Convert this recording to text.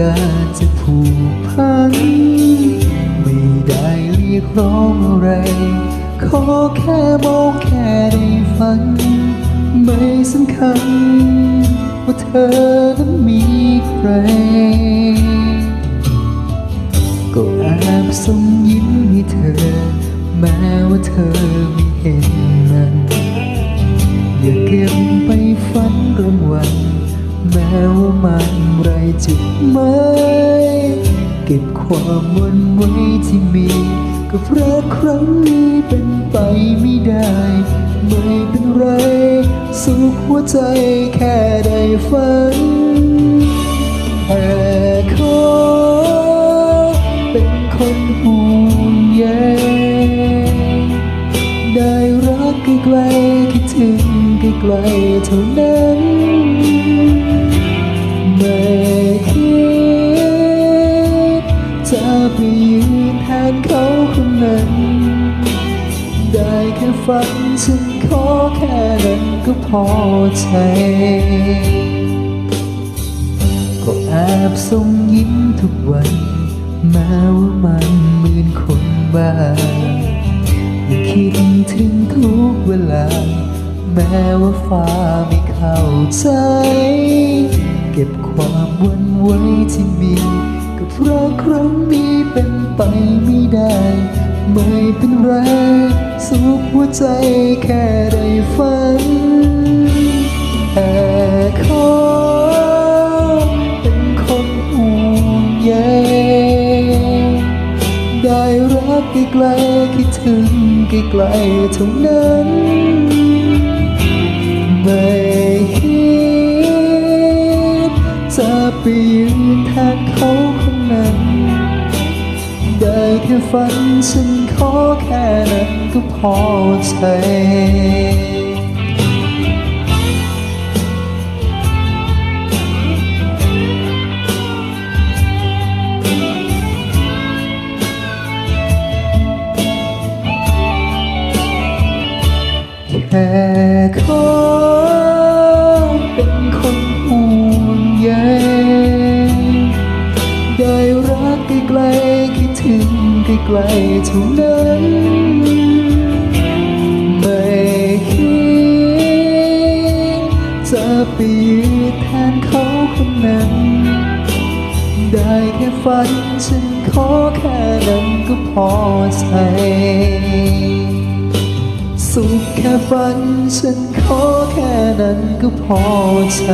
การจะผูกพัน ไม่ได้เรียกร้องอะไร ขอแค่มองแค่ได้ฝัน ไม่สำคัญ ว่าเธอนั้นมีใคร ก็แอบส่งยิ้มให้เธอ แม้ว่าเธอไม่เห็นมัน อย่าเก็บไปฝันกลางวัน แม้ว่ามันไรจุดหม เก็บความวันไว้ที่มี กับรักครั้งนี้เป็นไปไม่ได้ ไม่เป็นไร สุขหัวใจแค่ได้ฝันแค่ขอเป็นคนห่วงใยได้รักใกล้ๆคิดถึงใกล้ๆเท่านั้น แค่ฝันฉันขอแค่นั้นก็พอใจ ก็แอบส่งยิ้มทุกวัน แม้ว่ามันเหมือนคนบ้ายังคิดถึงทุกเวลา แม้ว่าฟ้าไม่เข้าใจ เก็บความวันไว้ที่มีกับรักครั้งนี้เป็นไปไม่ได้ ไม่เป็นไร สุขหัวใจแค่ได้ฝันแค่ขอเป็นคนห่วงใยได้รักใกล้ๆคิดถึงใกล้ๆเท่านั้น แค่ฝันฉันขอแค่นั้นก็พอใจแค่ขอ กลเท่านั้นไม่คิดจะไปยืนแทนเขาคนนั้น ได้แค่ฝันฉันขอแค่นั้นก็พอใจสุขแค่ฝันฉันขอแค่นั้นก็พอใจ